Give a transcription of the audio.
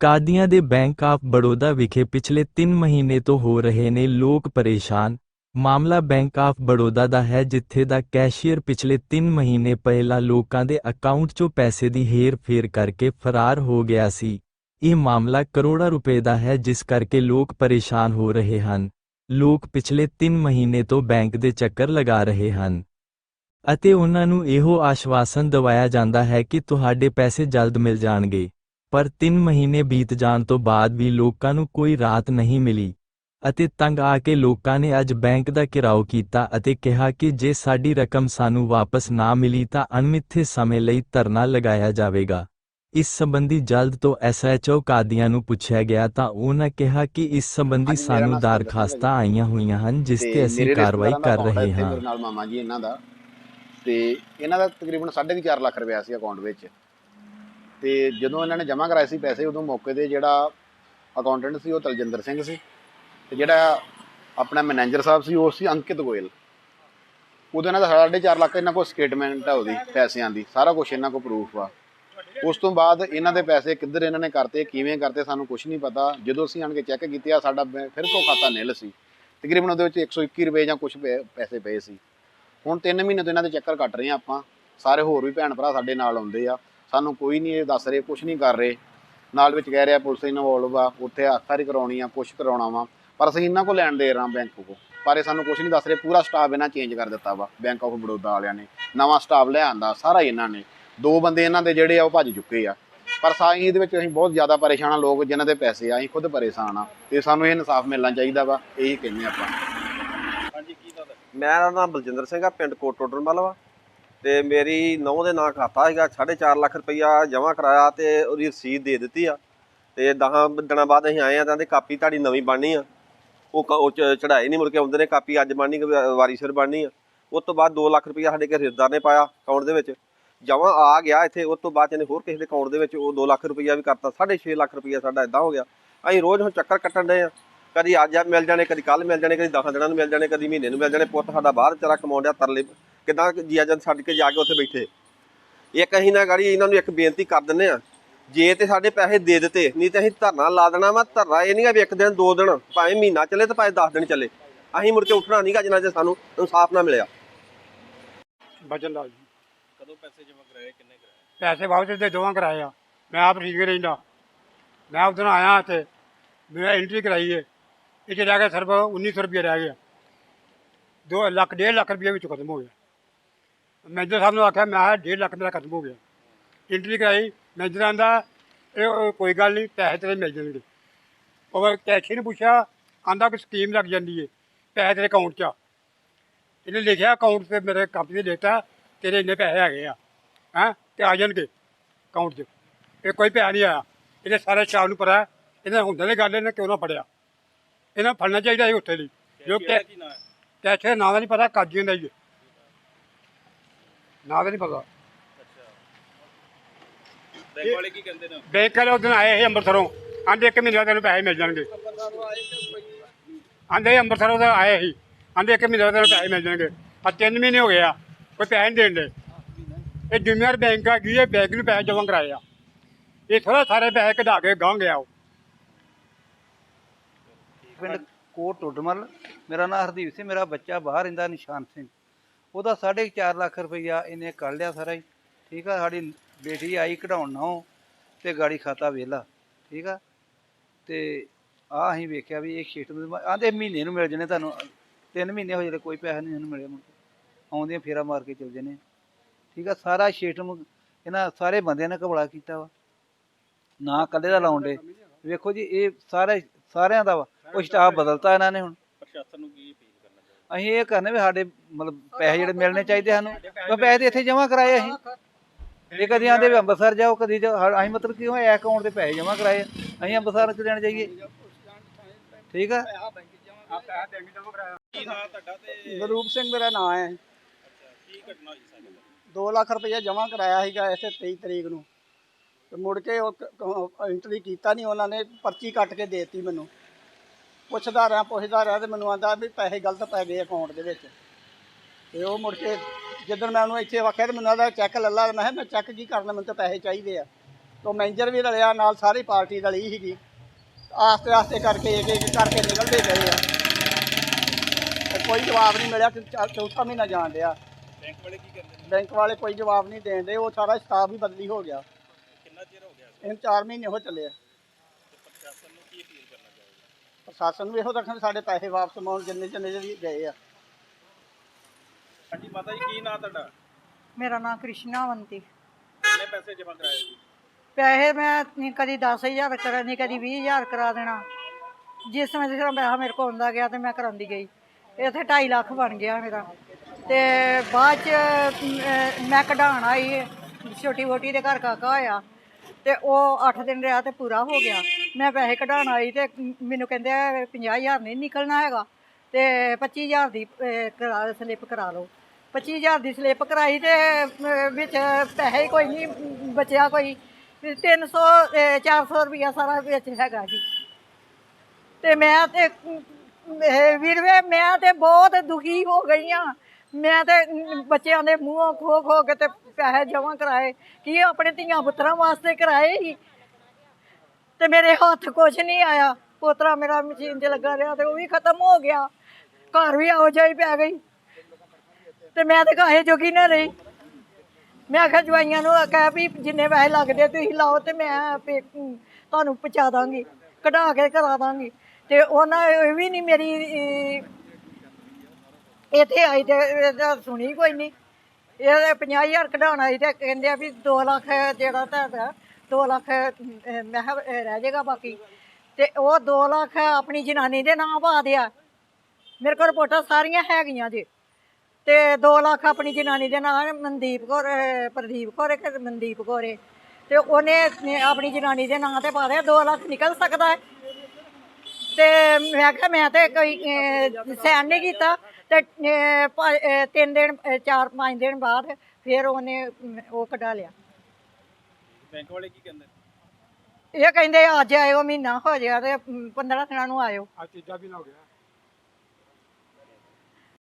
ਕਾਦੀਆਂ ਦੇ bank of Baroda ਵਿਖੇ ਪਿਛਲੇ 3 ਮਹੀਨੇ ਤੋਂ ਹੋ ਰਹੇ ਨੇ ਲੋਕ ਪਰੇਸ਼ਾਨ। ਮਾਮਲਾ ਬੈਂਕ ਆਫ ਬੜੌਦਾ ਦਾ ਹੈ, ਜਿੱਥੇ ਦਾ ਕੈਸ਼ੀਅਰ ਪਿਛਲੇ 3 ਮਹੀਨੇ ਪਹਿਲਾਂ ਲੋਕਾਂ ਦੇ ਅਕਾਊਂਟ 'ਚੋਂ ਪੈਸੇ ਦੀ ਹੇਰ-ਫੇਰ ਕਰਕੇ ਫਰਾਰ ਹੋ ਗਿਆ ਸੀ। ਇਹ ਮਾਮਲਾ ਕਰੋੜਾਂ ਰੁਪਏ ਦਾ ਹੈ, ਜਿਸ ਕਰਕੇ ਲੋਕ ਪਰੇਸ਼ਾਨ ਹੋ ਰਹੇ ਹਨ। ਲੋਕ ਪਿਛਲੇ 3 ਮਹੀਨੇ ਤੋਂ ਬੈਂਕ ਦੇ ਚੱਕਰ ਲਗਾ ਰਹੇ ਹਨ। ਅਤੇ ਉਹਨਾਂ ਨੂੰ ਇਹੋ ਆਸ਼ਵਾਸਨ ਦਿਵਾਇਆ ਜਾਂਦਾ ਹੈ ਕਿ ਤੁਹਾਡੇ ਪੈਸੇ ਜਲਦ ਮਿਲ ਜਾਣਗੇ। ਪਰ 3 ਮਹੀਨੇ ਬੀਤ ਜਾਣ ਤੋਂ ਬਾਅਦ ਵੀ ਲੋਕਾਂ ਨੂੰ ਕੋਈ ਰਾਹਤ ਨਹੀਂ ਮਿਲੀ। ਅਤੇ ਤੰਗ ਆ ਕੇ ਲੋਕਾਂ ਨੇ ਅੱਜ ਬੈਂਕ ਦਾ ਘਿਰਾਓ ਕੀਤਾ ਅਤੇ ਕਿਹਾ ਕਿ ਜੇ ਸਾਡੀ ਰਕਮ ਸਾਨੂੰ ਵਾਪਸ ਨਾ ਮਿਲੀ ਤਾਂ ਅਣਮਿੱਥੇ ਸਮੇਂ ਲਈ ਧਰਨਾ ਲਗਾਇਆ ਜਾਵੇਗਾ। ਇਸ ਸੰਬੰਧੀ ਜਲਦ ਤੋਂ ਐਸਐਚਓ ਕਾਦੀਆਂ ਨੂੰ ਪੁੱਛਿਆ ਗਿਆ ਤਾਂ ਉਹਨਾਂ ਕਿਹਾ ਕਿ ਇਸ ਸੰਬੰਧੀ ਸਾਨੂੰ ਦਰਖਾਸਤਾਂ ਆਈਆਂ ਹੋਈਆਂ ਹਨ ਜਿਸ ਤੇ ਅਸੀਂ ਕਾਰਵਾਈ ਕਰ ਰਹੇ ਹੈ ਇੱਥੇ ਹਾਂ। ਮੇਰੇ ਨਾਲ ਮਾਮਾ ਜੀ ਇਹਨਾਂ ਦਾ। ਤੇ ਇਹਨਾਂ ਦਾ ਤਕਰੀਬਨ 4.5 ਲੱਖ ਰੁਪਇਆ ਸੀ ਅਕਾਊਂਟ ਵਿੱਚ। ਤੇ ਜਦੋਂ ਇਹਨਾਂ ਨੇ ਜਮ੍ਹਾਂ ਕਰਾਏ ਸੀ ਪੈਸੇ ਉਦੋਂ ਮੌਕੇ ਤੇ ਜਿਹੜਾ ਅਕਾਊਂਟੈਂਟ ਸੀ ਉਹ ਤਲਜਿੰਦਰ ਸਿੰਘ ਸੀ। ਤੇ ਜਿਹੜਾ ਆਪਣਾ ਮੈਨੇਜਰ ਸਾਹਿਬ ਸੀ ਉਹ ਸੀ ਅੰਕਿਤ ਗੋਇਲ। ਉਦੋਂ ਇਹਨਾਂ ਦਾ 4.5 ਲੱਖ ਇਹਨਾਂ ਕੋਲ ਸਟੇਟਮੈਂਟ ਆ ਉਹਦੀ ਪੈਸਿਆਂ ਦੀ ਸਾਰਾ ਕੁਝ ਇਹਨਾਂ ਕੋਲ ਪ੍ਰੂਫ ਆ। ਉਸ ਤੋਂ ਬਾਅਦ ਇਹਨਾਂ ਦੇ ਪੈਸੇ ਕਿੱਧਰ ਇਹਨਾਂ ਨੇ ਕਰਤੇ, ਕਿਵੇਂ ਕਰਤੇ, ਸਾਨੂੰ ਕੁਝ ਨਹੀਂ ਪਤਾ। ਜਦੋਂ ਅਸੀਂ ਆਣ ਕੇ ਚੈੱਕ ਕੀਤੇ, ਆ ਸਾਡਾ ਬੈ- ਫਿਰ ਤੋਂ ਖਾਤਾ ਨਿਲ ਸੀ। ਤਕਰੀਬਨ ਉਹਦੇ ਵਿੱਚ 121 ਰੁਪਏ ਜਾਂ ਕੁਝ ਪੈਸੇ ਪਏ ਸੀ। ਹੁਣ 3 ਮਹੀਨੇ ਤੋਂ ਇਹਨਾਂ ਦੇ ਚੱਕਰ ਕੱਟ ਰਹੇ ਆ ਆਪਾਂ। ਸਾਰੇ ਹੋਰ ਵੀ ਭੈਣ ਭਰਾ ਸਾਡੇ ਨਾਲ ਆਉਂਦੇ ਆ। ਸਾਨੂੰ ਕੋਈ ਨਹੀਂ ਇਹ ਦੱਸ ਰਹੇ ਕੁਝ ਨਹੀਂ ਕਰ ਰਹੇ। ਨਾਲ ਵਿੱਚ ਕਹਿ ਰਿਹਾ ਪੁਲਿਸ ਇਨਵੋਲਵ ਆ ਉੱਥੇ ਆਖਰੀ ਕਰਾਉਣੀ ਆ ਕੁਝ ਕਰਾਉਣਾ ਵਾ। ਪਰ ਅਸੀਂ ਇਹਨਾਂ ਕੋਲ ਲੈਣ ਦੇ ਰਹਾ ਬੈਂਕ ਕੋ ਪਰ ਇਹ ਸਾਨੂੰ ਕੁਝ ਨਹੀਂ ਦੱਸ ਰਹੇ, ਪੂਰਾ ਸਟਾਫ ਇਹਨਾਂ ਚੇਂਜ ਕਰ ਦਿੱਤਾ ਵਾ, ਬੈਂਕ ਆਫ ਬੜੌਦਾ ਵਾਲਿਆਂ ਨੇ। ਨਵਾਂ ਸਟਾਫ ਲੈ ਆਂਦਾ, ਸਾਰਾ ਹੀ ਇਹਨਾਂ ਨੇ। ਦੋ ਬੰਦੇ ਇਹਨਾਂ ਦੇ ਜਿਹੜੇ ਆ ਉਹ ਭੱਜ ਚੁੱਕੇ ਆ। ਪਰ ਸਾਈ ਇਹਦੇ ਵਿੱਚ ਅਸੀਂ ਬਹੁਤ ਜ਼ਿਆਦਾ ਪਰੇਸ਼ਾਨ ਆ ਲੋਕ ਜਿਨ੍ਹਾਂ ਦੇ ਪੈਸੇ ਆ ਅਸੀਂ ਖੁਦ ਪਰੇਸ਼ਾਨ ਆ। ਤੇ ਸਾਨੂੰ ਇਹ ਇਨਸਾਫ ਮਿਲਣਾ ਚਾਹੀਦਾ ਵਾ ਇਹੀ ਕਹਿੰਦੇ ਆਪਾਂ। ਮੇਰਾ ਨਾਮ ਬਲਜਿੰਦਰ ਸਿੰਘ ਆ ਪਿੰਡ ਕੋਟ ਟੋਡਰਮਲ ਵਾ। ਤੇ ਮੇਰੀ ਨੌ ਦੇ ਨਾਂ ਖਾਤਾ ਹੈਗਾ 4.5 ਲੱਖ ਰੁਪਈਆ ਜਮ੍ਹਾਂ ਕਰਾਇਆ ਤੇ ਉਹਦੀ ਰਸੀਦ ਦੇ ਦਿੱਤੀ ਆ। ਤੇ 10 ਦਿਨਾਂ ਬਾਅਦ ਅਸੀਂ ਆਏ ਆ ਤਾਂ ਦੀ ਕਾਪੀ ਤੁਹਾਡੀ ਨਵੀਂ ਬਣਨੀ ਆ। ਉਹ ਕ- ਚੜਾਈ ਨਹੀਂ ਮੁੜ ਕੇ ਆਉਂਦੇ ਨੇ ਕਾਪੀ ਅੱਜ ਬਣਨੀ ਕਿ ਵਾਰੀ ਸਿਰ ਬਣਨੀ ਆ। ਉਸ ਤੋਂ ਬਾਅਦ 2 ਲੱਖ ਰੁਪਈਆ ਸਾਡੇ ਘਰ ਰਿਸ਼ਤੇਦਾਰ ਨੇ ਪਾਇਆ ਅਕਾਊਂਟ ਦੇ ਵਿੱਚ। ਜਮਾ ਆ ਗਿਆ ਇੱਥੇ, ਉਸ ਤੋਂ ਬਾਅਦ ਇਹਨੇ ਹੋਰ ਕਿਸੇ ਦੇ ਅਕਾਊਂਟ ਦੇ ਵਿੱਚ ਉਹ 2 ਲੱਖ ਰੁਪਈਆ ਵੀ ਕਰਤਾ 6.5 ਲੱਖ ਰੁਪਈਆ ਸਾਡਾ ਇਦਾਂ ਹੋ ਗਿਆ। ਅਸੀਂ ਰੋਜ਼ ਹੁਣ ਚੱਕਰ ਕੱਟਣ ਡਏ ਆ। ਕਦੀ ਅੱਜ ਆ ਮਿਲ ਜਾਣੇ, ਕਦੀ ਕੱਲ ਮਿਲ ਜਾਣੇ, ਕਦੀ 10 ਦਿਨਾਂ ਨੂੰ ਮਿਲ ਜਾਣੇ, ਕਦੀ ਮਹੀਨੇ ਨੂੰ ਮਿਲ ਜਾਣੇ। ਪੁੱਤ ਸਾਡਾ ਬਾਹਰ ਵਿਚਾਰਾ ਕਮਾਉਣ ਤਰਲੇ, ਕਿਦਾਂ ਜੀਆ ਜਨ ਛੱਡ ਕੇ ਜਾ ਕੇ ਉੱਥੇ ਬੈਠੇ। ਇੱਕ ਅਸੀਂ ਨਾ ਗਾੜੀ ਇਹਨਾਂ ਨੂੰ ਇੱਕ ਬੇਨਤੀ ਕਰ ਦਿੰਨੇ ਆ, ਜੇ ਤੇ ਸਾਡੇ ਪੈਸੇ ਦੇ ਦਿੱਤੇ, ਨਹੀਂ ਤੇ ਅਸੀਂ ਧਰਨਾ ਲਾ ਦੇਣਾ ਵਾ, ਧਰਨਾ ਇਹ ਨਹੀਂਗਾ ਵੀ ਇੱਕ ਦਿਨ, ਦੋ ਦਿਨ, ਭਾਵੇਂ ਮਹੀਨਾ ਚੱਲੇ ਤੇ ਭਾਵੇਂ 10 ਦਿਨ ਚੱਲੇ। ਅਸੀਂ ਮੁੜ ਕੇ ਉੱਠਣਾ ਨਹੀਂਗਾ ਜਿੰਨਾ ਚਿਰ ਸਾਨੂੰ ਇਨਸਾਫ ਨਾ ਮਿਲਿਆ। ਬਚਨ ਲਾਲ ਜੀ। ਕਦੋਂ ਪੈਸੇ ਜਮ੍ਹਾਂ ਕਰਾਏ, ਕਿੰਨੇ ਕਰਾਏ? ਪੈਸੇ ਵਾਪਸ ਦੇ ਦੋਵਾਂ ਕਰਾਏ ਆ। ਮੈਂ ਆਪ ਠੀਕ ਰਹਿੰਦਾ। ਮੈਂ ਉਦੋਂ ਆਇਆ ਇੱਥੇ। ਮੈਂ ਐਂਟਰੀ ਕਰਾਈ ਹੈ ਇਹ 'ਚ ਰਹਿ ਗਿਆ ਸਿਰਫ 1900 ਰੁਪਏ ਰਹਿ ਗਿਆ। 2 ਲੱਖ, ਡੇਢ ਲੱਖ ਰੁਪਏ ਵਿੱਚ ਖਤਮ ਹੋ ਗਿਆ। ਮੈਨੇਜਰ ਸਾਹਿਬ ਨੂੰ ਆਖਿਆ, ਮੈਂ ਡੇਢ ਲੱਖ ਮੇਰਾ ਖਤਮ ਹੋ ਗਿਆ। ਐਂਟਰੀ ਕਰਾਈ। ਮੈਨੇਜਰ ਆਂਦਾ, ਇਹ ਉਹ ਕੋਈ ਗੱਲ ਨਹੀਂ, ਪੈਸੇ ਤੇਰੇ ਮਿਲ ਜਾਣਗੇ। ਉਹ ਕੈਸ਼ੀਅਰ ਨੇ ਪੁੱਛਿਆ, ਆਂਦਾ ਕਿ ਸਕੀਮ ਲੱਗ ਜਾਂਦੀ ਹੈ ਪੈਸੇ ਤੇਰੇ ਅਕਾਊਂਟ 'ਚ ਆ। ਇਹਨੇ ਲਿਖਿਆ ਅਕਾਊਂਟ ਤੇ ਮੇਰੇ ਕੰਪਨੀ ਨੇ ਦਿੱਤਾ। ਤੇਰੇ ਇੰਨੇ ਪੈਸੇ ਹੈਗੇ ਆ ਹੈਂ? ਤੇ ਆ ਜਾਣਗੇ ਅਕਾਊਂਟ 'ਚ। ਇਹ ਕੋਈ ਪੈਸਾ ਨਹੀਂ ਆਇਆ। ਇਹਦੇ ਸਾਰੇ ਸ਼ਾਮ ਨੂੰ ਪਤਾ ਇਹਨਾਂ ਹੁੰਦੇ ਨੇ ਗੱਲ ਇਹਨੇ ਕਿਉਂ ਨਾ ਫੜਿਆ ਇਹਨਾਂ ਫੜਨਾ ਚਾਹੀਦਾ ਸੀ ਉੱਥੇ ਲਈ। ਜੋ ਕੈ ਕੈਸ਼ੀਅਰ ਨਾਂ ਦਾ ਨਹੀਂ ਪਤਾ ਕਾਜੀਆਂ ਦਾ ਹੀ ਹੈ। ਨਾਂ ਦਾ ਨਹੀਂ ਪਤਾ। ਬੈਂਕ ਵਾਲੇ ਕੀ ਕਹਿੰਦੇ ਨੇ? ਬੈਂਕ ਵਾਲੇ ਉਦੋਂ ਆਏ ਸੀ ਅੰਮ੍ਰਿਤਸਰੋਂ। ਆਂਦੇ ਇੱਕ ਮਹੀਨੇ ਬਾਅਦ ਤੈਨੂੰ ਪੈਸੇ ਮਿਲ ਜਾਣਗੇ। ਆਂਦੇ ਅੰਮ੍ਰਿਤਸਰੋਂ ਦਾ ਆਏ ਸੀ। ਆਂਦੇ ਇੱਕ ਮਹੀਨੇ ਬਾਅਦ ਤੈਨੂੰ ਪੈਸੇ ਮਿਲ ਜਾਣਗੇ। ਆ ਤਿੰਨ ਮਹੀਨੇ ਹੋ ਗਏ ਆ। ਕੋਈ ਪੈਸੇ ਨਹੀਂ ਦੇਣ ਦੇ। ਇਹ ਜੂਨੀਅਰ ਬੈਂਕ ਆ ਗਈ ਇਹ ਬੈਂਕ ਨੂੰ ਪੈਸੇ ਜਮ੍ਹਾਂ ਕਰਾਏ ਆ। ਇਹ ਥੋੜਾ ਸਾਰੇ ਪੈਸੇ ਕਢਾ ਕੇ ਗਾਂ ਗਿਆ ਉਹ। ਪਿੰਡ ਕੋਟ ਟੋਡਮਲ ਮੇਰਾ ਨਾਮ ਹਰਦੀਪ ਸਿੰਘ, ਮੇਰਾ ਬੱਚਾ ਬਾਹਰ ਰਹਿੰਦਾ ਨਿਸ਼ਾਨ ਸਿੰਘ। ਉਹਦਾ 4.5 ਲੱਖ ਰੁਪਈਆ ਇਹਨੇ ਕੱਢ ਲਿਆ ਸਾਰਾ ਹੀ। ਠੀਕ ਆ, ਸਾਡੀ ਬੇਟੀ ਆਈ ਕਢਾਉਣ ਨਾ ਤੇ ਗਾੜੀ ਖਾਤਾ ਵੇਲਾ। ਠੀਕ ਆ, ਤੇ ਆ ਅਸੀਂ ਵੇਖਿਆ ਵੀ ਇਹ ਸ਼ੀਟ ਨੂੰ ਆਂਦੇ ਮਹੀਨੇ ਨੂੰ ਮਿਲ ਜਣੇ ਤੁਹਾਨੂੰ। ਤਿੰਨ ਮਹੀਨੇ ਹੋ ਜਿਹੜੇ ਕੋਈ ਪੈਸਾ ਨਹੀਂ ਇਹਨੂੰ ਮਿਲਿਆ ਮੁੜ ਕੇ ਆਉਂਦੀਆਂ ਫੇਰਾ ਮਾਰ ਕੇ ਚਲ ਜਣੇ ਠੀਕ ਆ ਸਾਰਾ ਸ਼ੀਟ ਨੂੰ ਇਹਨਾਂ ਸਾਰੇ ਬੰਦਿਆਂ ਨੇ ਕਬੜਾ ਕੀਤਾ ਵਾ। ਨਾ ਕੱਲੇ ਦਾ ਲਾਉਣ ਦੇ। ਵੇਖੋ ਜੀ ਇਹ ਸਾਰੇ ਸਾਰਿਆਂ ਦਾ ਵਾ। ਉਹ ਸਟਾਫ ਬਦਲਤਾ ਇਹਨਾਂ ਨੇ ਹੁਣ। ਪ੍ਰਸ਼ਾਸਨ ਨੂੰ ਕੀ ਅਪੀਲ ਕਰਨਾ ਚਾਹੁੰਦੇ? ਅਸੀਂ ਇਹ ਕਰਨੇ ਵੀ ਸਾਡੇ ਮਤਲਬ ਪੈਸੇ ਜਿਹੜੇ ਮਿਲਣੇ ਚਾਹੀਦੇ ਸਾਨੂੰ। ਉਹ ਪੈਸੇ ਤੇ ਇੱਥੇ ਜਮ੍ਹਾਂ ਕਰਾਏ ਅਸੀਂ। ਇਹ ਕਦੀ ਆਂਦੇ ਵੀ ਅੰਮ੍ਰਿਤਸਰ ਜਾਓ ਕਦੀ ਅਸੀਂ ਮਤਲਬ ਕਿਉਂ ਇਹ ਅਕਾਊਂਟ ਤੇ ਪੈਸੇ ਜਮ੍ਹਾਂ ਕਰਾਏ। ਆ। ਅਸੀਂ ਅੰਮ੍ਰਿਤਸਰ ਕਿ ਲੈਣ ਜਾਈਏ? ਠੀਕ ਆ? ਕੀ ਨਾਂ ਤੁਹਾਡਾ ਤੇ ਗਰੂਪ ਸਿੰਘ ਮੇਰਾ ਨਾਮ ਹੈ। ਕੀ ਘਟਨਾ ਹੋਈ ਸਾਡੇ 2 ਲੱਖ ਰੁਪਏ ਜਮ੍ਹਾਂ ਕਰਾਇਆ ਸੀਗਾ ਇਸੇ 23 ਤਰੀਕ ਨੂੰ। ਤੇ ਮੁੜ ਕੇ ਉਹ ਐਂਟਰੀ ਕੀਤਾ ਨਹੀਂ ਉਹਨਾਂ ਨੇ ਪਰਚੀ ਕੱਟ ਕੇ ਦੇਤੀ ਮੈਨੂੰ। ਪੁੱਛਦਾ ਰਿਹਾ ਪੁੱਛਦਾ ਰਿਹਾ ਤੇ ਮੈਨੂੰ ਆਂਦਾ ਵੀ ਪੈਸੇ ਗਲਤ ਪੈ ਗਏ ਅਕਾਊਂਟ ਦੇ ਵਿੱਚ। ਤੇ ਉਹ ਮੁੜ ਕੇ ਜਦੋਂ ਮੈਂ ਉਹਨੂੰ ਇੱਥੇ ਆਖਿਆ ਤੇ ਮੈਨੂੰ ਆਦਾ ਚੈੱਕ ਲੱਲਾ, ਮੈਂ ਕਿਹਾ ਮੈਂ ਚੈੱਕ ਕੀ ਕਰਨਾ, ਮੈਨੂੰ ਤਾਂ ਪੈਸੇ ਚਾਹੀਦੇ ਆ। ਤੋਂ ਮੈਨੇਜਰ ਵੀ ਰਲਿਆ, ਨਾਲ ਸਾਰੀ ਪਾਰਟੀ ਰਲੀ ਸੀਗੀ। ਆਸਤੇ ਆਸਤੇ ਕਰਕੇ ਇੱਕ ਇੱਕ ਕਰਕੇ ਨਿਕਲਦੇ ਗਏ ਆ। ਤੇ ਕੋਈ ਜਵਾਬ ਨਹੀਂ ਮਿਲਿਆ ਕਿ ਚੌਥਾ ਮਹੀਨਾ ਜਾਣ ਡਿਆ। ਬੈਂਕ ਵਾਲੇ ਕੀ ਕਹਿੰਦੇ ਨੇ? ਬੈਂਕ ਵਾਲੇ ਕੋਈ ਜਵਾਬ ਨਹੀਂ ਦੇਣਦੇ ਉਹ ਸਾਰਾ ਸਟਾਫ ਹੀ ਬਦਲੀ ਹੋ ਗਿਆ। ਕਿੰਨਾ ਚਿਰ ਹੋ ਗਿਆ ਸੀ ਇਹਨੂੰ 4 ਮਹੀਨੇ ਹੋ ਚੱਲੇ ਆ। ਤੇ ਪ੍ਰਸ਼ਾਸਨ ਨੂੰ ਕੀ ਅਪੀਲ ਕਰਨਾ ਚਾਹੋਗੇ? ਪ੍ਰਸ਼ਾਸਨ ਨੂੰ ਇਹੋ ਰੱਖਣ ਸਾਡੇ ਪੈਸੇ ਵਾਪਸ ਮਾਉਣ ਜਿੰਨੇ ਜਿੰਨੇ ਜਿਹੜੀ ਗਏ ਆ। ਹਾਂਜੀ ਮਾਤਾ ਜੀ ਕੀ ਨਾਂ ਤੁਹਾਡਾ? ਮੇਰਾ ਨਾਮ ਕ੍ਰਿਸ਼ਨਾਵੰਤੀ ਕਿੰਨੇ ਪੈਸੇ ਜਮ੍ਹਾਂ ਕਰਾਏ ਸੀ? ਪੈਸੇ ਮੈਂ ਨੀ ਕਦੀ 10000 ਕਰਾ ਨਹੀਂ ਕਦੀ 20000 ਕਰਾ ਦੇਣਾ। ਜਿਸ ਸਮੇਂ ਜਿਸ ਤਰ੍ਹਾਂ ਪੈਸਾ ਮੇਰੇ ਕੋਲ ਆਉਂਦਾ ਗਿਆ ਤੇ ਮੈਂ ਕਰਾਉਂਦੀ ਗਈ। ਇੱਥੇ 2.5 ਲੱਖ ਬਣ ਗਿਆ ਮੇਰਾ। ਤੇ ਬਾਅਦ ਚ ਅਮ, ਮੈਂ ਕਢਾਣ ਆਈ ਛੋਟੀ ਵੋਟੀ ਦੇ ਘਰ ਕਾਕਾ ਹੋਇਆ ਤੇ ਉਹ 8 ਦਿਨ ਰਿਹਾ ਤੇ ਪੂਰਾ ਹੋ ਗਿਆ। ਮੈਂ ਪੈਸੇ ਕਢਾਣ ਆਈ ਤੇ ਮੈਨੂੰ ਕਹਿੰਦੇ 50000 ਨਹੀਂ ਨਿਕਲਣਾ ਹੈਗਾ ਤੇ 25000 ਦੀ ਅਹ, ਕਰਾ ਸਲਿੱਪ ਕਰਾ ਲਓ। 25000 ਦੀ ਸਲਿੱਪ ਕਰਾਈ ਤੇ ਅਹ, ਵਿੱਚ ਪੈਸੇ ਹੀ ਕੋਈ ਨਹੀਂ ਬਚਿਆ ਕੋਈ। 300 400 ਰੁਪਇਆ ਸਾਰਾ ਵਿੱਚ ਹੈਗਾ ਜੀ। ਤੇ ਮੈਂ ਤੇ ਇਹ ਵੀਰਵੇ ਮੈਂ ਤੇ ਬਹੁਤ ਦੁਖੀ ਹੋ ਗਈ ਆ। ਮੈਂ ਤੇ ਬੱਚਿਆਂ ਦੇ ਮੂੰਹੋਂ ਖੋ ਖੋ ਕੇ ਤੇ ਪੈਸੇ ਜਮ੍ਹਾਂ ਕਰਾਏ। ਕੀ ਆਪਣੇ ਧੀਆਂ ਪੁੱਤਰਾਂ ਵਾਸਤੇ ਕਰਾਏ ਸੀ? ਤੇ ਮੇਰੇ ਹੱਥ ਕੁਝ ਨਹੀਂ ਆਇਆ। ਪੋਤਰਾ ਮੇਰਾ ਮਸ਼ੀਨ 'ਚ ਲੱਗਾ ਰਿਹਾ ਤੇ ਉਹ ਵੀ ਖਤਮ ਹੋ ਗਿਆ। ਘਰ ਵੀ ਆਓ ਜਾਈ ਪੈ ਗਈ। ਤੇ ਮੈਂ ਤੇ ਕਾਹੇ ਜੋਗੀ ਨਾ ਰਹੀ। ਮੈਂ ਆਖਿਆ ਜਵਾਈਆਂ ਨੂੰ ਕਹਿ ਵੀ ਜਿੰਨੇ ਪੈਸੇ ਲੱਗਦੇ ਤੁਸੀਂ ਲਾਓ ਤੇ ਮੈਂ ਤੁਹਾਨੂੰ ਪਹੁੰਚਾ ਦਾਂਗੀ। ਕਢਾ ਕੇ ਕਰਾ ਦਾਂਗੀ। ਤੇ ਉਹਨਾਂ ਇਹ ਵੀ ਨਹੀਂ ਮੇਰੀ ਇੱਥੇ ਆਈ ਤੇ ਇਹਦਾ ਸੁਣੀ ਕੋਈ ਨਹੀਂ ਇਹ 50000 ਕਢਾਉਣ ਆਈ ਤੇ ਕਹਿੰਦੇ ਆ ਵੀ 2 ਲੱਖ ਜਿਹੜਾ ਤੁਹਾਡਾ 2 ਲੱਖ ਮੈਂ ਕਿਹਾ ਰਹਿ ਜਾਏਗਾ ਬਾਕੀ। ਤੇ ਉਹ 2 ਲੱਖ ਆਪਣੀ ਜਨਾਨੀ ਦੇ ਨਾਂ ਪਾ ਦਿਆ। ਮੇਰੇ ਕੋਲ ਰਿਪੋਰਟਾਂ ਸਾਰੀਆਂ ਹੈਗੀਆਂ ਜੀ। ਤੇ 2 ਲੱਖ ਆਪਣੀ ਜਨਾਨੀ ਦੇ ਨਾਂ, ਮਨਦੀਪ ਕੌਰ ਪ੍ਰਦੀਪ ਕੌਰ ਇੱਕ, ਮਨਦੀਪ ਕੌਰੇ ਏ। ਤੇ ਉਹਨੇ ਆਪਣੀ ਜਨਾਨੀ ਦੇ ਨਾਂ ਤੇ ਪਾ ਦਿਆ 2 ਲੱਖ ਨਿਕਲ ਸਕਦਾ ਹੈ। ਤੇ ਮੈਂ ਕਿਹਾ ਮੈਂ ਤੇ ਕੋਈ ਸੈਨ ਨਹੀਂ ਕੀਤਾ ਤੇ ਅਹ, ਪ- ਅਹ, ਤਿੰਨ ਦਿਨ ਅਹ, ਚਾਰ ਪੰਜ ਦਿਨ ਬਾਅਦ ਫਿਰ ਉਹਨੇ ਅਮ, ਉਹ ਕਢਾ ਲਿਆ। ਬੈਂਕ ਵਾਲੇ ਕੀ ਕਹਿੰਦੇ? ਇਹ ਕਹਿੰਦੇ ਅੱਜ ਆਇਓ ਮਹੀਨਾ ਹੋ ਗਿਆ ਤੇ 15 ਦਿਨਾਂ ਨੂੰ ਆਇਓ। ਅੱਜ ਤੀਜਾ ਦਿਨ ਹੋ ਗਿਆ